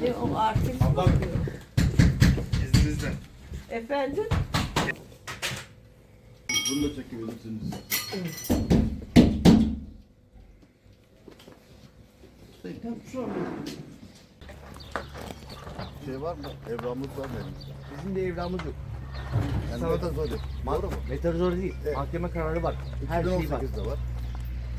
Ne o artık? İzninizle. Efendim? Bunu da çekebilirsiniz. Şey var mı? Evramımız var mı? Bizim de evramız yok. Yani Sana zaten zor değil. Doğru mu? Meteoroloji değil. Evet. Mahkeme kararı var. Her şey var. 2018'de var.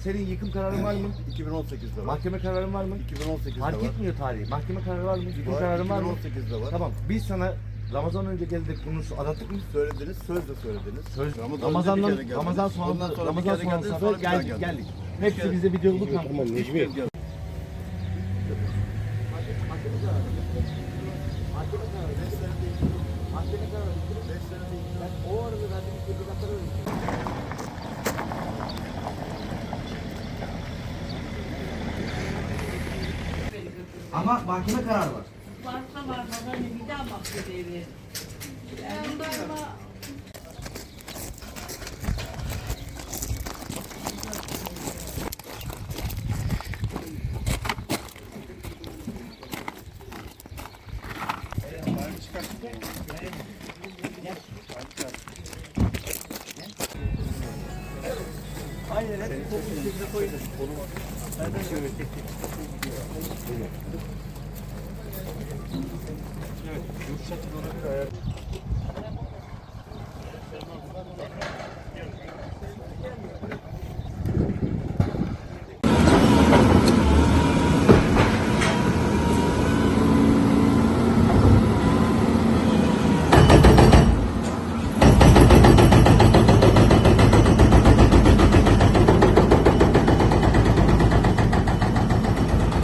Senin yıkım kararın var mı? 2018'de var. Mahkeme kararın var mı? 2018'de Fark var. etmiyor tarihi. Mahkeme kararı var mı? Yıkım Var, kararın var mı? 2018'de var. Tamam. Biz sana Ramazan önce geldik bunu anlattık mı? Söylediniz, sözle söylediniz. Söz, Ramazan Ramazan'dan, önce bir kere Ramazan geldiniz. Ondan sonra Ramazan bir kere geldiniz, sonra, sonra bir daha geldik, geldiniz. geldik. Hepsi bizde videoluk. Tamam Necmi. O Ama mahkeme kararı var. Varsa var bana ne bir daha bak bebeğe. Ben bilmiyorum. Aynen hep toplu şekilde koyulur.